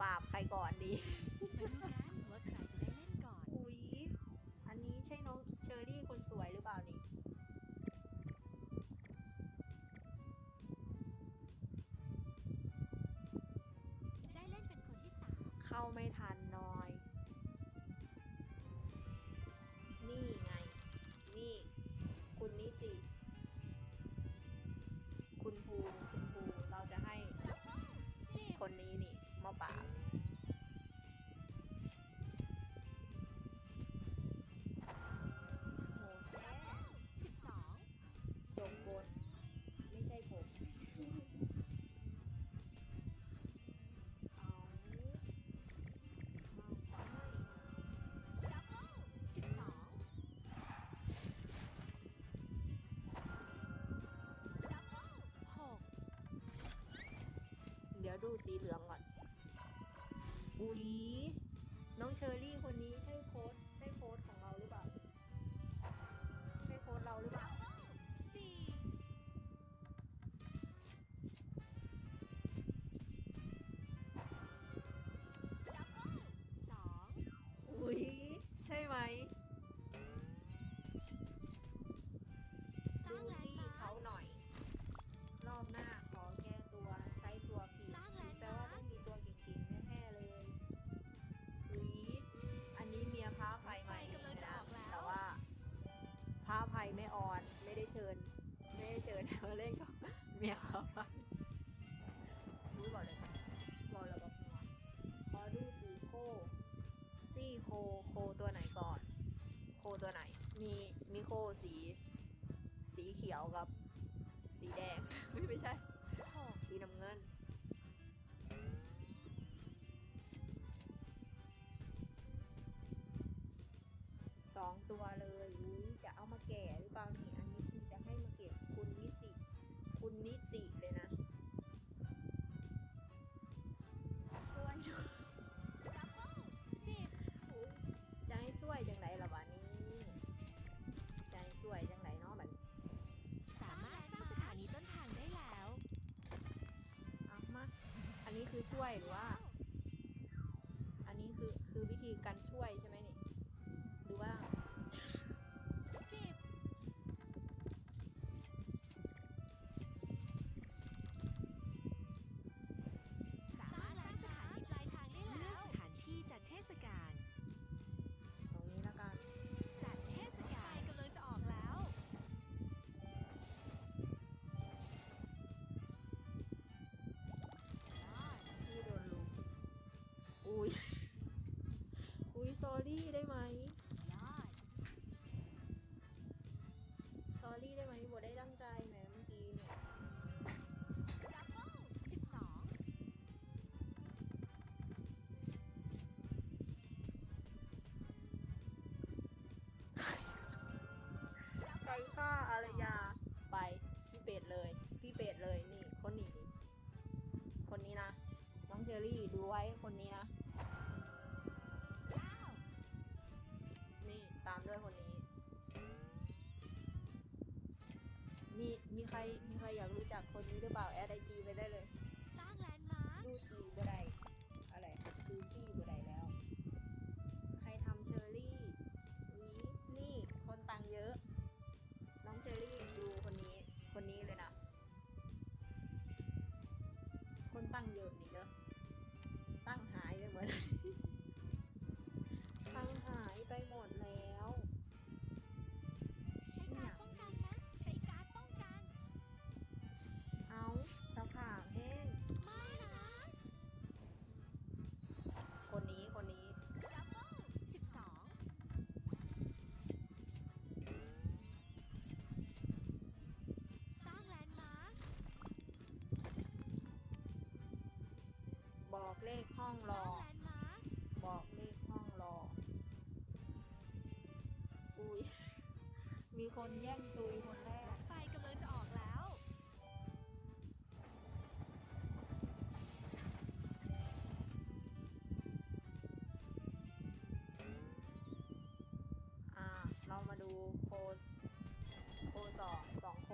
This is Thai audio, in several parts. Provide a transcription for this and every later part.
ปราบใครก่อนดีว่าใครจะได้เล่นก่อน อุ๊ย อันนี้ใช่น้องเชอรี่คนสวยหรือเปล่านี่ ได้เล่นเป็นคนที่สามเข้าไม่ ดูสีเหลืองก่อน อุ๊ย น้องเชอรี่คน 2 ตัวเลยอุ้ยจะเอามาแก่หรือเปล่านี่อันนี้คือจะให้มาเก็บคุณนิติ คุณนิติเลยนะช่วยหน่อยจะให้ช่วยจังไรล่ะวันนี้จะให้ช่วยจังไรเนาะบัดสามารถสร้างสถานีต้นทางได้แล้วเอามาอันนี้คือช่วยหรือว่า อรี่ดูไว้คนนี้นะ นี่ตามด้วยคนนี้ มีมีใครมีใครอยากรู้จักคนนี้หรือเปล่า แอดไอจีไปได้เลย้องรอ บอกเลขห้องรอ อุ้ย มีคนแย่งตุยคนแรก ไฟกำลังจะออกแล้ว อ่า เรามาดูโค โคสองสองโค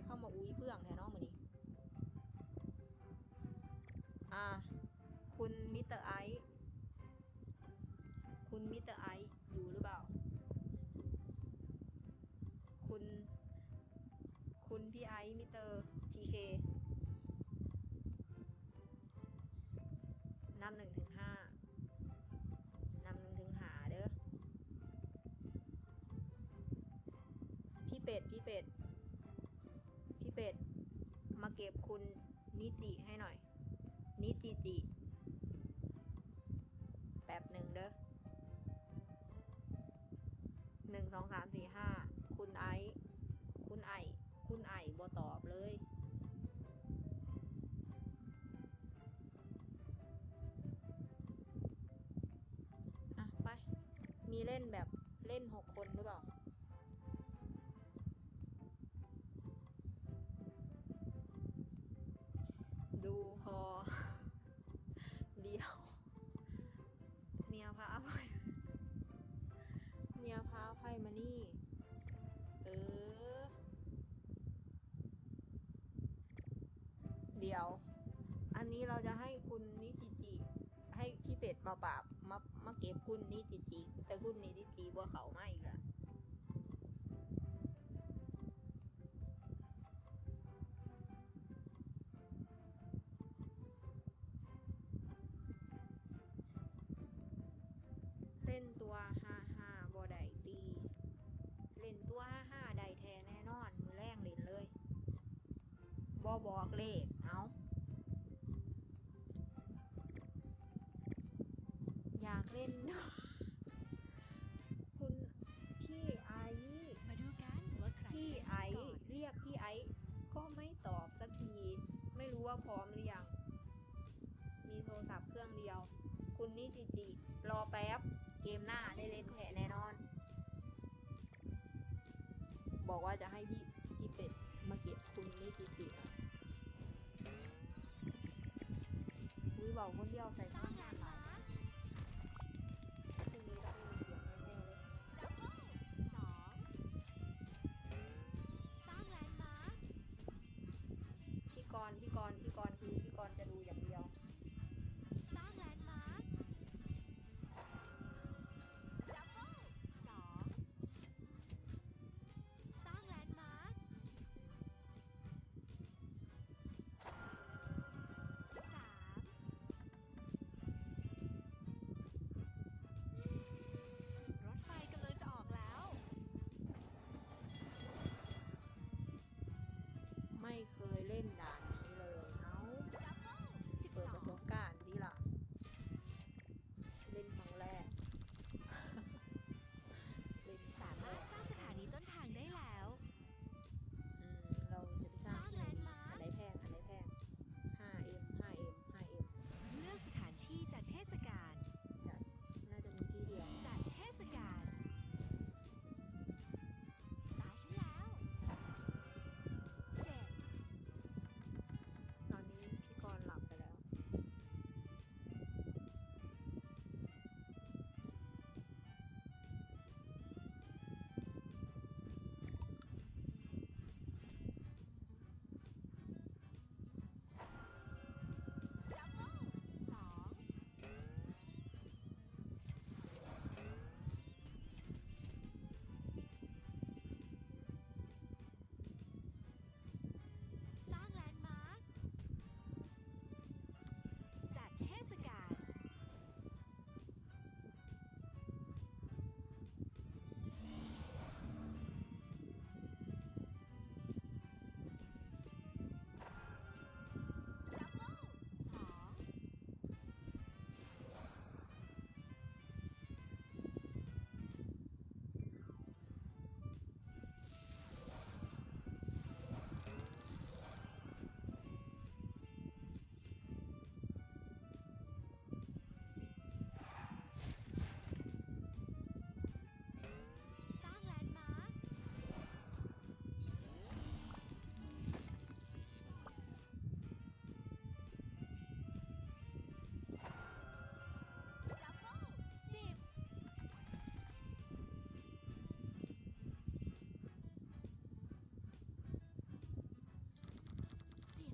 เบื้องแท้เนาะมื้อนี้อ่าคุณมิสเตอร์ไอซ์คุณมิสเตอร์ไอซ์อยู่หรือเปล่า คุณ คุณพี่ไอซ์มิสเตอร์ทีเคนับหนึ่งถึงห้านับหนึ่งถึงหาเด้อ พี่เป็ด พี่เป็ด เป็ด มาเก็บคุณนิจิให้หน่อย นิจิจิ แป๊บหนึ่งเด้อหนึ่งสองสามสี่ห้าคุณไอคุณไอคุณไอบ่ตอบเลย อะ ไป มีเล่นแบบเล่นหกคนหรือเปล่า นี้เราจะให้คุณนิจิจิ ให้พี่เป็ดมาปราบมามาเก็บคุณนิจิจิ แต่คุณนิจิจิบ่เขาไมาอีกละเล่นตัวห้าห้าบ่ได้ดีเล่นตัวห้าห้าได้แท้แน่นอนมือแรงเล่นเลยบ่บอกเลข คุณนี่จิจิรอแป๊บ เกมหน้าได้เล่นแผแน่นอน บอกว่าจะให้พี่พี่เป็ดมาเก็บคุณนี่จิจิอะอุ้ยบอกคนเดียวใส่สร้าข้างงแลหน้านด์หลายมาร์คพรุ่งนี้ต้องมีเสียงแน่ๆเลยสองสร้างแลนด์มาร์คพี่กรณ์พี่กรณ์พี่กรณ์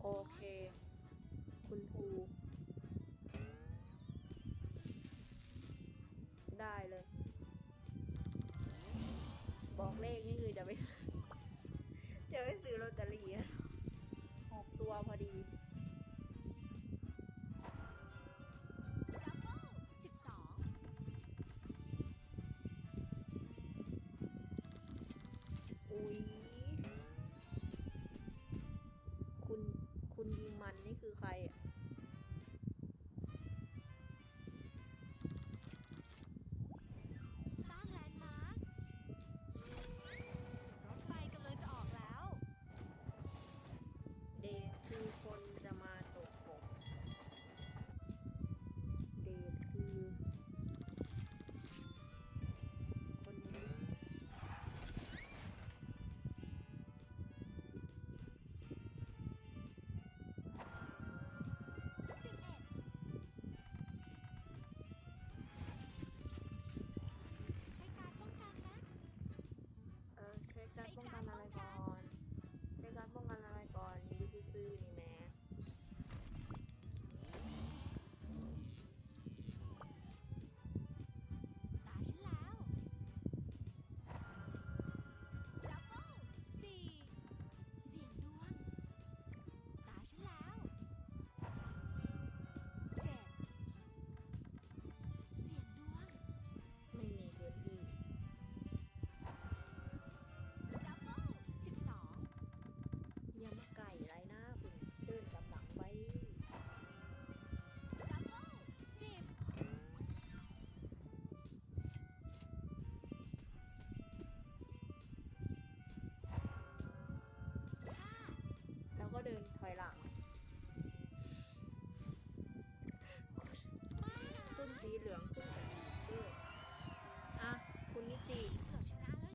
โอเค คุณครูได้เลย บอกเลขนี่คือจะไม่ 在工作